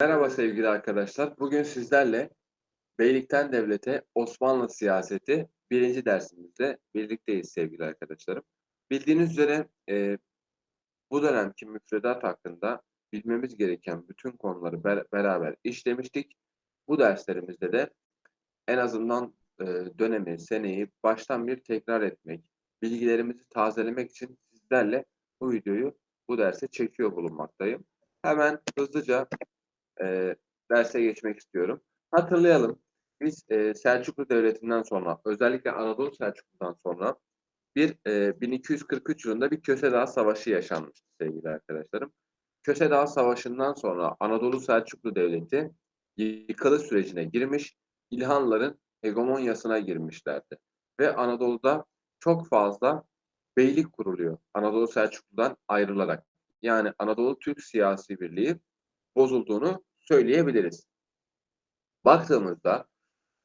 Merhaba sevgili arkadaşlar. Bugün sizlerle Beylikten Devlete Osmanlı Siyaseti birinci dersimizde birlikteyiz sevgili arkadaşlarım. Bildiğiniz üzere e, bu dönemki müfredat hakkında bilmemiz gereken bütün konuları ber- beraber işlemiştik. Bu derslerimizde de en azından e, dönemi, seneyi baştan bir tekrar etmek, bilgilerimizi tazelemek için sizlerle bu videoyu bu derse çekiyor bulunmaktayım. Hemen hızlıca e, derse geçmek istiyorum. Hatırlayalım, biz e, Selçuklu Devleti'nden sonra, özellikle Anadolu Selçuklu'dan sonra bir e, 1243 yılında bir Köse Dağı Savaşı yaşanmıştı sevgili arkadaşlarım. Köse Dağı Savaşı'ndan sonra Anadolu Selçuklu Devleti yıkılış sürecine girmiş, İlhanların hegemonyasına girmişlerdi. Ve Anadolu'da çok fazla beylik kuruluyor Anadolu Selçuklu'dan ayrılarak. Yani Anadolu Türk siyasi birliği bozulduğunu söyleyebiliriz. Baktığımızda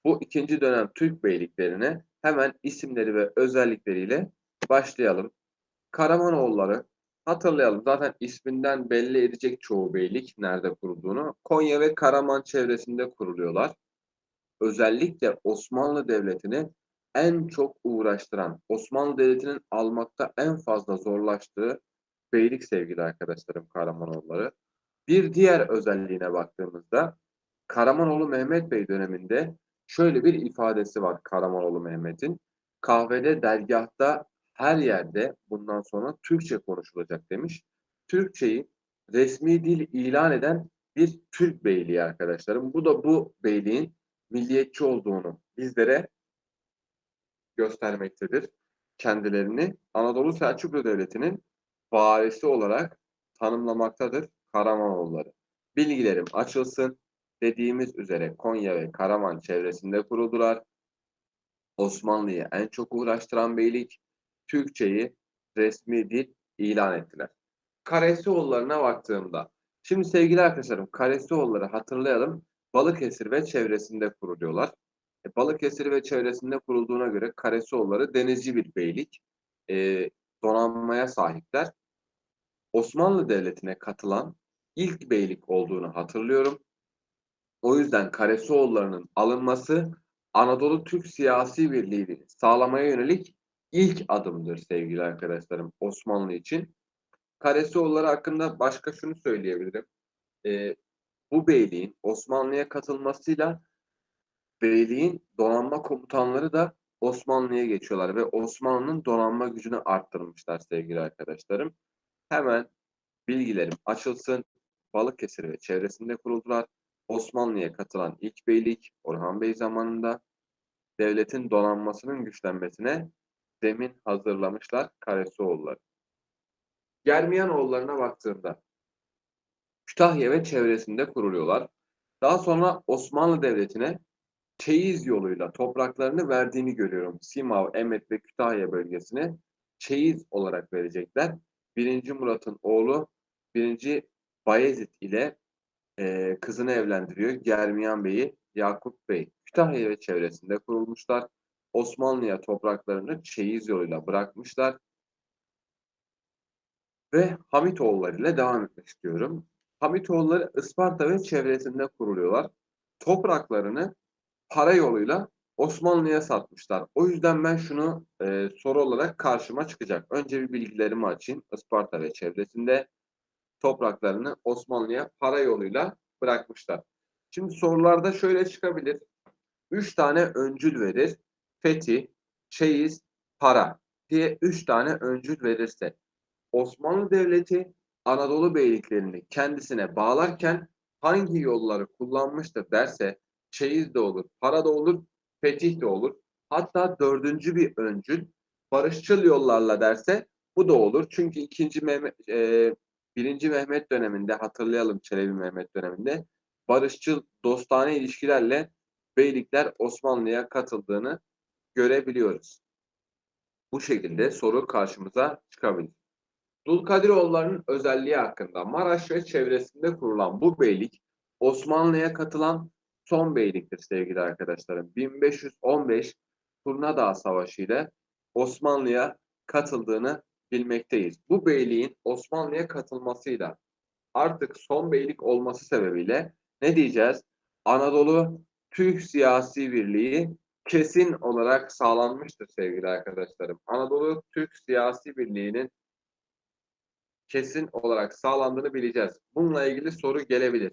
bu ikinci dönem Türk beyliklerine hemen isimleri ve özellikleriyle başlayalım. Karamanoğulları hatırlayalım. Zaten isminden belli edecek çoğu beylik nerede kurulduğunu. Konya ve Karaman çevresinde kuruluyorlar. Özellikle Osmanlı Devleti'ni en çok uğraştıran, Osmanlı Devleti'nin almakta en fazla zorlaştığı beylik sevgili arkadaşlarım Karamanoğulları. Bir diğer özelliğine baktığımızda Karamanoğlu Mehmet Bey döneminde şöyle bir ifadesi var Karamanoğlu Mehmet'in. Kahvede, dergahta, her yerde bundan sonra Türkçe konuşulacak demiş. Türkçeyi resmi dil ilan eden bir Türk beyliği arkadaşlarım. Bu da bu beyliğin milliyetçi olduğunu bizlere göstermektedir. Kendilerini Anadolu Selçuklu Devleti'nin varisi olarak tanımlamaktadır Karamanoğulları. Bilgilerim açılsın. Dediğimiz üzere Konya ve Karaman çevresinde kuruldular. Osmanlı'yı en çok uğraştıran beylik, Türkçeyi resmi dil ilan ettiler. Karesioğullarına baktığımda, şimdi sevgili arkadaşlarım Karesioğulları hatırlayalım, Balıkesir ve çevresinde kuruluyorlar. E, Balıkesir ve çevresinde kurulduğuna göre Karesioğulları denizci bir beylik, e, donanmaya sahipler. Osmanlı Devleti'ne katılan ilk beylik olduğunu hatırlıyorum. O yüzden Karesioğulları'nın alınması Anadolu Türk siyasi birliğini sağlamaya yönelik ilk adımdır sevgili arkadaşlarım Osmanlı için. Karesioğulları hakkında başka şunu söyleyebilirim. Ee, bu beyliğin Osmanlı'ya katılmasıyla beyliğin donanma komutanları da Osmanlı'ya geçiyorlar ve Osmanlı'nın donanma gücünü arttırmışlar sevgili arkadaşlarım. Hemen bilgilerim açılsın. Balıkesir ve çevresinde kuruldular. Osmanlı'ya katılan ilk beylik Orhan Bey zamanında devletin donanmasının güçlenmesine zemin hazırlamışlar Karesioğulları. Germiyanoğullarına baktığında Kütahya ve çevresinde kuruluyorlar. Daha sonra Osmanlı Devleti'ne çeyiz yoluyla topraklarını verdiğini görüyorum. Simav, Emet ve Kütahya bölgesine çeyiz olarak verecekler. Birinci Murat'ın oğlu birinci Bayezid ile e, kızını evlendiriyor. Germiyan Bey'i Yakup Bey. Kütahya ve çevresinde kurulmuşlar. Osmanlı'ya topraklarını çeyiz yoluyla bırakmışlar. Ve Hamitoğulları ile devam etmek istiyorum. Hamitoğulları Isparta ve çevresinde kuruluyorlar. Topraklarını para yoluyla Osmanlı'ya satmışlar. O yüzden ben şunu e, soru olarak karşıma çıkacak. Önce bir bilgilerimi açayım. Isparta ve çevresinde topraklarını Osmanlı'ya para yoluyla bırakmışlar. Şimdi sorularda şöyle çıkabilir. Üç tane öncül verir. Fethi, çeyiz, para diye üç tane öncül verirse Osmanlı Devleti Anadolu beyliklerini kendisine bağlarken hangi yolları kullanmıştır derse çeyiz de olur, para da olur, fetih de olur. Hatta dördüncü bir öncül barışçıl yollarla derse bu da olur. Çünkü ikinci Mehmet, e, birinci Mehmet döneminde hatırlayalım Çelebi Mehmet döneminde barışçıl dostane ilişkilerle beylikler Osmanlı'ya katıldığını görebiliyoruz. Bu şekilde soru karşımıza çıkabilir. Dulkadiroğullarının özelliği hakkında Maraş ve çevresinde kurulan bu beylik Osmanlı'ya katılan son beyliktir sevgili arkadaşlarım. 1515 Turnadağ Savaşı ile Osmanlı'ya katıldığını bilmekteyiz. Bu beyliğin Osmanlı'ya katılmasıyla artık son beylik olması sebebiyle ne diyeceğiz? Anadolu Türk siyasi birliği kesin olarak sağlanmıştır sevgili arkadaşlarım. Anadolu Türk siyasi birliğinin kesin olarak sağlandığını bileceğiz. Bununla ilgili soru gelebilir.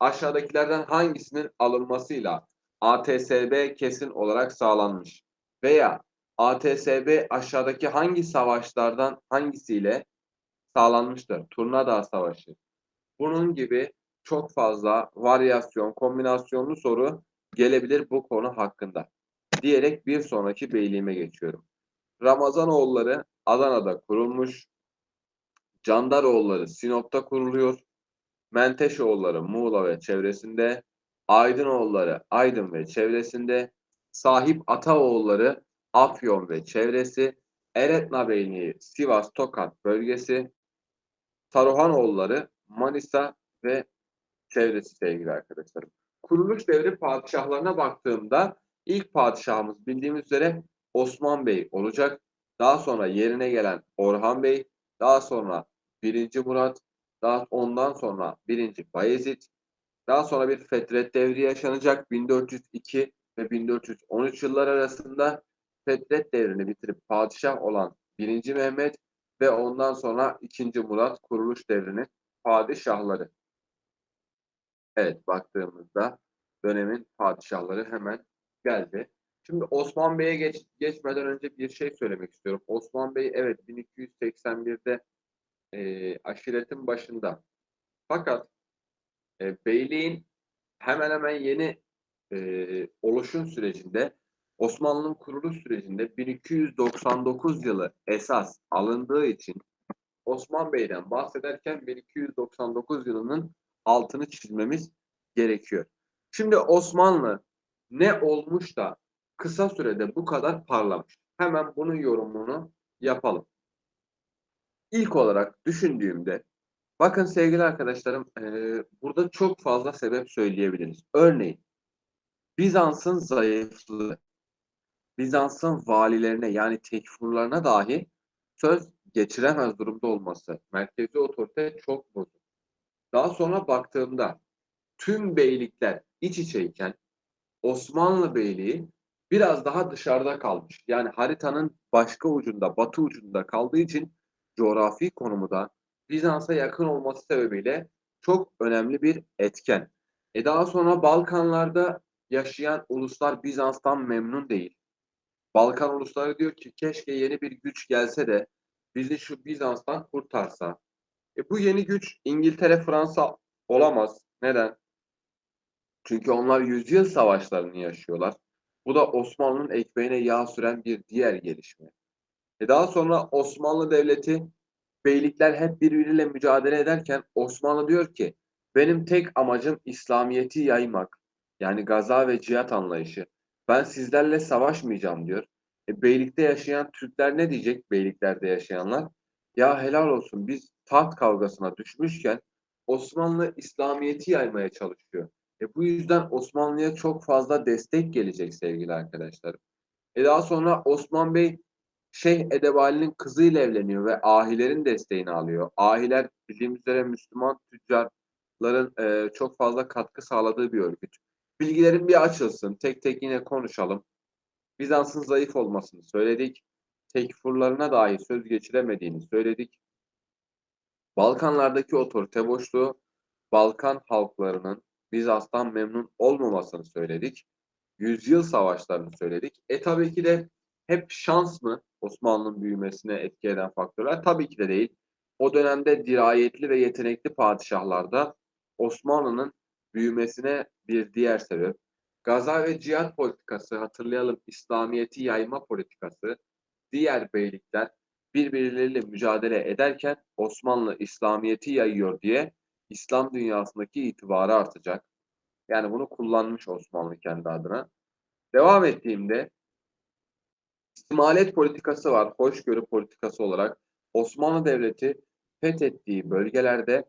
Aşağıdakilerden hangisinin alınmasıyla ATSB kesin olarak sağlanmış? Veya ATSB aşağıdaki hangi savaşlardan hangisiyle sağlanmıştır? Turnadağ Savaşı. Bunun gibi çok fazla varyasyon, kombinasyonlu soru gelebilir bu konu hakkında. Diyerek bir sonraki beyliğime geçiyorum. Ramazanoğulları Adana'da kurulmuş. Candaroğulları Sinop'ta kuruluyor. Menteşoğulları Muğla ve çevresinde. Aydınoğulları Aydın ve çevresinde. Sahip Ataoğulları Afyon ve çevresi. Eretna Beyliği Sivas Tokat bölgesi. Saruhanoğulları Manisa ve çevresi sevgili arkadaşlarım. Kuruluş devri padişahlarına baktığımda ilk padişahımız bildiğimiz üzere Osman Bey olacak. Daha sonra yerine gelen Orhan Bey, daha sonra 1. Murat, daha ondan sonra 1. Bayezid, daha sonra bir Fetret devri yaşanacak 1402 ve 1413 yıllar arasında Fetret devrini bitirip padişah olan 1. Mehmet ve ondan sonra 2. Murat kuruluş devrinin padişahları. Evet baktığımızda dönemin padişahları hemen geldi. Şimdi Osman Bey'e geç, geçmeden önce bir şey söylemek istiyorum. Osman Bey evet 1281'de e, aşiretin başında. Fakat e, beyliğin hemen hemen yeni e, oluşum sürecinde Osmanlı'nın kuruluş sürecinde 1299 yılı esas alındığı için Osman Bey'den bahsederken 1299 yılının altını çizmemiz gerekiyor. Şimdi Osmanlı ne olmuş da kısa sürede bu kadar parlamış? Hemen bunun yorumunu yapalım. İlk olarak düşündüğümde bakın sevgili arkadaşlarım e, burada çok fazla sebep söyleyebiliriz. Örneğin Bizans'ın zayıflığı, Bizans'ın valilerine yani tekfurlarına dahi söz geçiremez durumda olması, merkezi otorite çok bozuk. Daha sonra baktığımda tüm beylikler iç içeyken Osmanlı Beyliği biraz daha dışarıda kalmış. Yani haritanın başka ucunda, batı ucunda kaldığı için coğrafi konumu da Bizans'a yakın olması sebebiyle çok önemli bir etken. E daha sonra Balkanlarda yaşayan uluslar Bizans'tan memnun değil. Balkan ulusları diyor ki keşke yeni bir güç gelse de bizi şu Bizans'tan kurtarsa. E bu yeni güç İngiltere, Fransa olamaz. Neden? Çünkü onlar yüzyıl savaşlarını yaşıyorlar. Bu da Osmanlı'nın ekmeğine yağ süren bir diğer gelişme. E daha sonra Osmanlı Devleti beylikler hep birbiriyle mücadele ederken Osmanlı diyor ki benim tek amacım İslamiyet'i yaymak. Yani gaza ve cihat anlayışı. Ben sizlerle savaşmayacağım diyor. E, beylikte yaşayan Türkler ne diyecek beyliklerde yaşayanlar? Ya helal olsun biz taht kavgasına düşmüşken Osmanlı İslamiyet'i yaymaya çalışıyor. E, bu yüzden Osmanlı'ya çok fazla destek gelecek sevgili arkadaşlarım. E daha sonra Osman Bey Şeyh Edebali'nin kızıyla evleniyor ve ahilerin desteğini alıyor. Ahiler bildiğimiz üzere Müslüman tüccarların e, çok fazla katkı sağladığı bir örgüt. Bilgilerin bir açılsın. Tek tek yine konuşalım. Bizans'ın zayıf olmasını söyledik. Tekfurlarına dahi söz geçiremediğini söyledik. Balkanlardaki otorite boşluğu, Balkan halklarının Bizans'tan memnun olmamasını söyledik. Yüzyıl savaşlarını söyledik. E tabii ki de hep şans mı Osmanlı'nın büyümesine etki eden faktörler? Tabii ki de değil. O dönemde dirayetli ve yetenekli padişahlarda Osmanlı'nın büyümesine bir diğer sebep. Gaza ve cihat politikası hatırlayalım İslamiyet'i yayma politikası diğer beylikler birbirleriyle mücadele ederken Osmanlı İslamiyet'i yayıyor diye İslam dünyasındaki itibarı artacak. Yani bunu kullanmış Osmanlı kendi adına. Devam ettiğimde istimalet politikası var. Hoşgörü politikası olarak Osmanlı Devleti fethettiği bölgelerde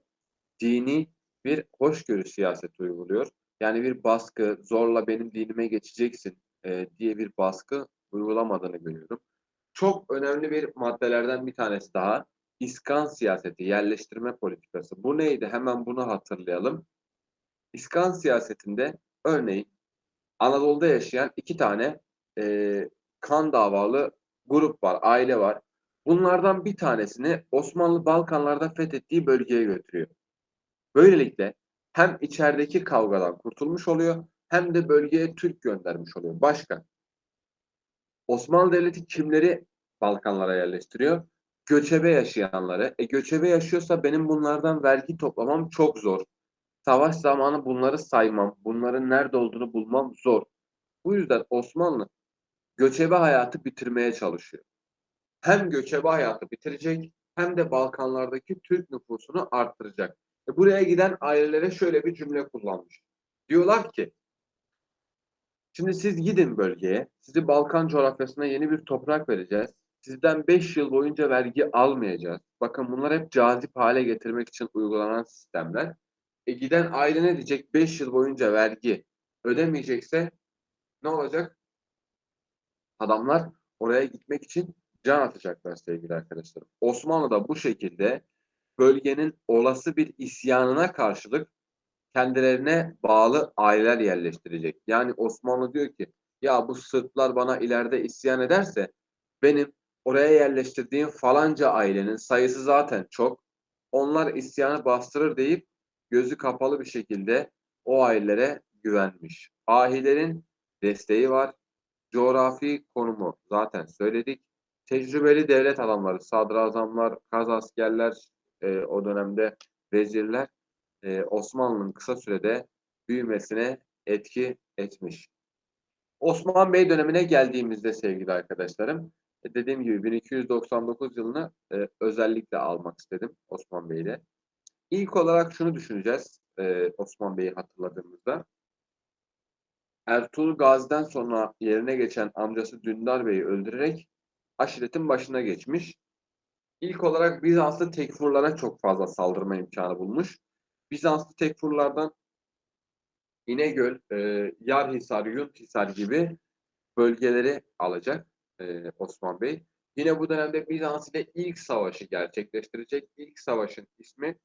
dini bir hoşgörü siyaseti uyguluyor. Yani bir baskı, zorla benim dinime geçeceksin e, diye bir baskı uygulamadığını görüyorum. Çok önemli bir maddelerden bir tanesi daha. İskan siyaseti, yerleştirme politikası. Bu neydi? Hemen bunu hatırlayalım. İskan siyasetinde örneğin Anadolu'da yaşayan iki tane e, kan davalı grup var, aile var. Bunlardan bir tanesini Osmanlı Balkanlarda fethettiği bölgeye götürüyor. Böylelikle hem içerideki kavgadan kurtulmuş oluyor hem de bölgeye Türk göndermiş oluyor. Başka. Osmanlı Devleti kimleri Balkanlara yerleştiriyor? Göçebe yaşayanları. E göçebe yaşıyorsa benim bunlardan vergi toplamam çok zor. Savaş zamanı bunları saymam, bunların nerede olduğunu bulmam zor. Bu yüzden Osmanlı göçebe hayatı bitirmeye çalışıyor. Hem göçebe hayatı bitirecek hem de Balkanlardaki Türk nüfusunu arttıracak. E buraya giden ailelere şöyle bir cümle kullanmış. Diyorlar ki Şimdi siz gidin bölgeye. Sizi Balkan coğrafyasına yeni bir toprak vereceğiz. Sizden 5 yıl boyunca vergi almayacağız. Bakın bunlar hep cazip hale getirmek için uygulanan sistemler. E giden aile ne diyecek? 5 yıl boyunca vergi ödemeyecekse ne olacak? Adamlar oraya gitmek için can atacaklar sevgili arkadaşlarım. Osmanlı da bu şekilde bölgenin olası bir isyanına karşılık kendilerine bağlı aileler yerleştirecek. Yani Osmanlı diyor ki ya bu Sırplar bana ileride isyan ederse benim oraya yerleştirdiğim falanca ailenin sayısı zaten çok. Onlar isyanı bastırır deyip gözü kapalı bir şekilde o ailelere güvenmiş. Ahilerin desteği var. Coğrafi konumu zaten söyledik. Tecrübeli devlet adamları, sadrazamlar, kaz askerler, e, o dönemde vezirler e, Osmanlı'nın kısa sürede büyümesine etki etmiş. Osman Bey dönemine geldiğimizde sevgili arkadaşlarım, e, dediğim gibi 1299 yılını e, özellikle almak istedim Osman Bey'de. İlk olarak şunu düşüneceğiz e, Osman Bey'i hatırladığımızda. Ertuğrul Gazi'den sonra yerine geçen amcası Dündar Bey'i öldürerek aşiretin başına geçmiş. İlk olarak Bizanslı tekfurlara çok fazla saldırma imkanı bulmuş. Bizanslı tekfurlardan İnegöl, e, Yarhisar, Yunthisar gibi bölgeleri alacak e, Osman Bey. Yine bu dönemde Bizans ile ilk savaşı gerçekleştirecek. İlk savaşın ismi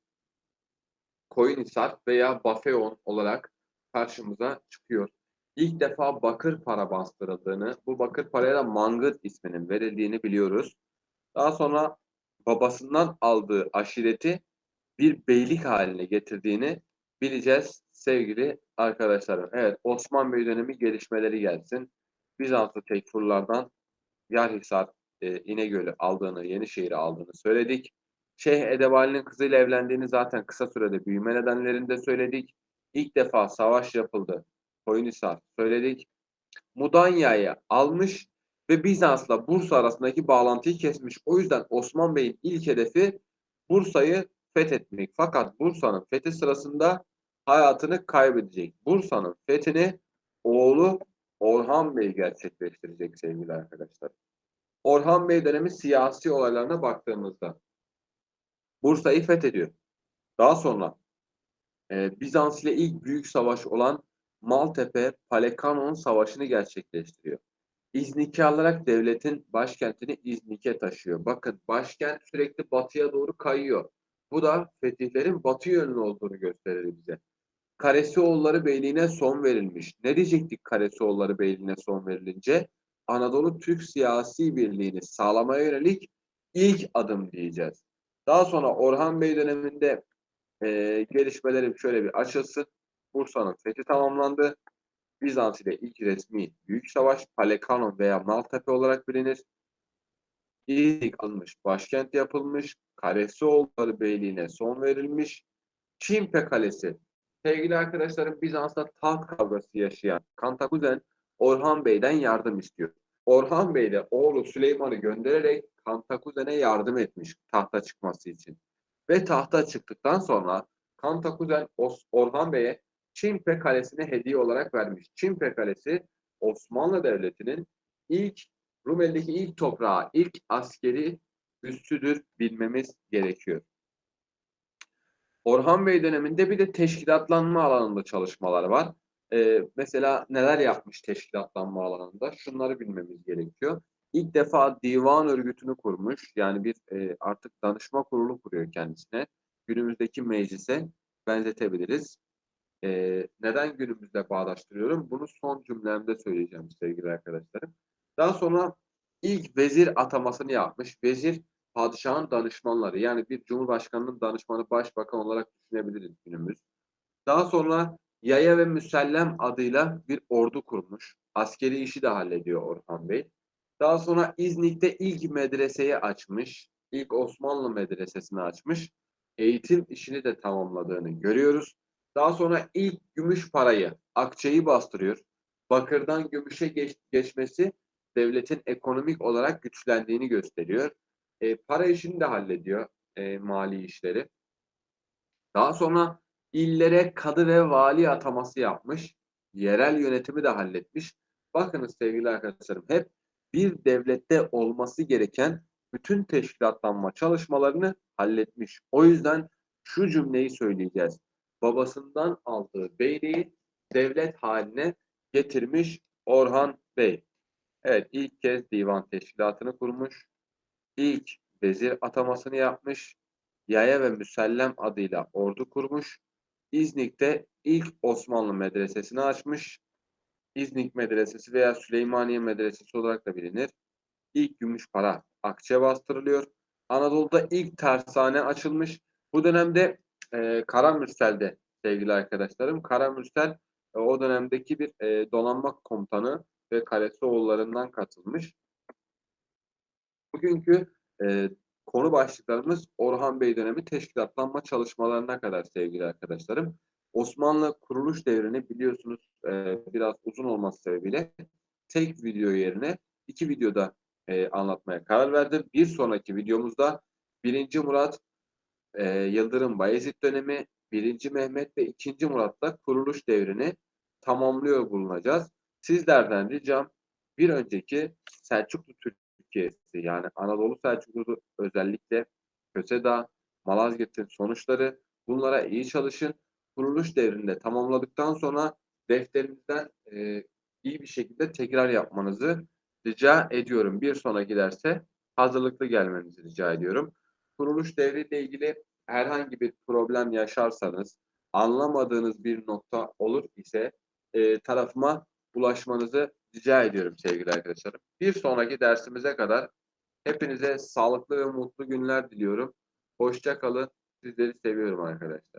Koyunhisar veya Bafeon olarak karşımıza çıkıyor. İlk defa bakır para bastırıldığını, bu bakır paraya da mangıt isminin verildiğini biliyoruz. Daha sonra babasından aldığı aşireti bir beylik haline getirdiğini bileceğiz sevgili arkadaşlarım. Evet Osman Bey dönemi gelişmeleri gelsin. Bizanslı tekfurlardan Yarhisar, e, İnegöl'ü aldığını, Yenişehir'i aldığını söyledik. Şeyh Edebali'nin kızıyla evlendiğini zaten kısa sürede büyüme nedenlerinde söyledik. İlk defa savaş yapıldı. Koyunhisar söyledik. Mudanya'yı almış ve Bizans'la Bursa arasındaki bağlantıyı kesmiş. O yüzden Osman Bey'in ilk hedefi Bursa'yı fethetmek. Fakat Bursa'nın fethi sırasında hayatını kaybedecek. Bursa'nın fethini oğlu Orhan Bey gerçekleştirecek sevgili arkadaşlar. Orhan Bey dönemi siyasi olaylarına baktığımızda Bursa'yı fethediyor. Daha sonra e, Bizans ile ilk büyük savaş olan Maltepe Palekanon Savaşı'nı gerçekleştiriyor. İznike alarak devletin başkentini İznik'e taşıyor. Bakın başkent sürekli batıya doğru kayıyor. Bu da fetihlerin batı yönlü olduğunu gösterir bize. Karesioğulları Beyliği'ne son verilmiş. Ne diyecektik Karesioğulları Beyliği'ne son verilince? Anadolu Türk siyasi birliğini sağlamaya yönelik ilk adım diyeceğiz. Daha sonra Orhan Bey döneminde e, gelişmelerim şöyle bir açılsın. Bursa'nın fethi tamamlandı. Bizans ile ilk resmi büyük savaş Palekanon veya Maltepe olarak bilinir. İlk alınmış, başkent yapılmış, Karesioğulları Beyliği'ne son verilmiş. Çimpe Kalesi. Sevgili arkadaşlarım Bizans'ta taht kavgası yaşayan Kantakuzen Orhan Bey'den yardım istiyor. Orhan Bey de oğlu Süleyman'ı göndererek Kantakuzen'e yardım etmiş tahta çıkması için. Ve tahta çıktıktan sonra Kantakuzen Orhan Bey'e Çimpe Kalesi'ni hediye olarak vermiş. Çimpe Kalesi Osmanlı Devleti'nin ilk Rumeli'deki ilk toprağı, ilk askeri üssüdür bilmemiz gerekiyor. Orhan Bey döneminde bir de teşkilatlanma alanında çalışmalar var. Ee, mesela neler yapmış teşkilatlanma alanında? Şunları bilmemiz gerekiyor. İlk defa divan örgütünü kurmuş. Yani bir e, artık danışma kurulu kuruyor kendisine. Günümüzdeki meclise benzetebiliriz. Ee, neden günümüzle bağdaştırıyorum? Bunu son cümlemde söyleyeceğim sevgili arkadaşlarım. Daha sonra ilk vezir atamasını yapmış. Vezir padişahın danışmanları yani bir cumhurbaşkanının danışmanı başbakan olarak düşünebiliriz günümüz. Daha sonra Yaya ve Müsellem adıyla bir ordu kurmuş. Askeri işi de hallediyor Orhan Bey. Daha sonra İznik'te ilk medreseyi açmış. İlk Osmanlı medresesini açmış. Eğitim işini de tamamladığını görüyoruz. Daha sonra ilk gümüş parayı, akçeyi bastırıyor. Bakırdan gümüşe geç, geçmesi devletin ekonomik olarak güçlendiğini gösteriyor. E, para işini de hallediyor, e, mali işleri. Daha sonra illere kadı ve vali ataması yapmış. Yerel yönetimi de halletmiş. Bakınız sevgili arkadaşlarım hep bir devlette olması gereken bütün teşkilatlanma çalışmalarını halletmiş. O yüzden şu cümleyi söyleyeceğiz. Babasından aldığı beyliği devlet haline getirmiş Orhan Bey. Evet ilk kez divan teşkilatını kurmuş. İlk vezir atamasını yapmış. Yaya ve Müsellem adıyla ordu kurmuş. İznik'te ilk Osmanlı medresesini açmış. İznik Medresesi veya Süleymaniye Medresesi olarak da bilinir. İlk gümüş para akçe bastırılıyor. Anadolu'da ilk tersane açılmış. Bu dönemde e, Karamürsel'de sevgili arkadaşlarım. Karamürsel e, o dönemdeki bir e, donanma komutanı ve kalesi oğullarından katılmış. Bugünkü e, konu başlıklarımız Orhan Bey dönemi teşkilatlanma çalışmalarına kadar sevgili arkadaşlarım. Osmanlı kuruluş devrini biliyorsunuz e, biraz uzun olması sebebiyle tek video yerine iki videoda e, anlatmaya karar verdim. Bir sonraki videomuzda 1. Murat e, Yıldırım Bayezid dönemi, 1. Mehmet ve 2. Murat'ta kuruluş devrini tamamlıyor bulunacağız. Sizlerden ricam bir önceki Selçuklu Türkiye'si yani Anadolu Selçuklu özellikle Köseda, Malazgirt'in sonuçları bunlara iyi çalışın. Kuruluş devrinde tamamladıktan sonra defterinizden e, iyi bir şekilde tekrar yapmanızı rica ediyorum. Bir sonraki derse hazırlıklı gelmenizi rica ediyorum. Kuruluş devriyle ilgili herhangi bir problem yaşarsanız, anlamadığınız bir nokta olur ise e, tarafıma ulaşmanızı rica ediyorum sevgili arkadaşlarım. Bir sonraki dersimize kadar hepinize sağlıklı ve mutlu günler diliyorum. Hoşça kalın. Sizleri seviyorum arkadaşlar.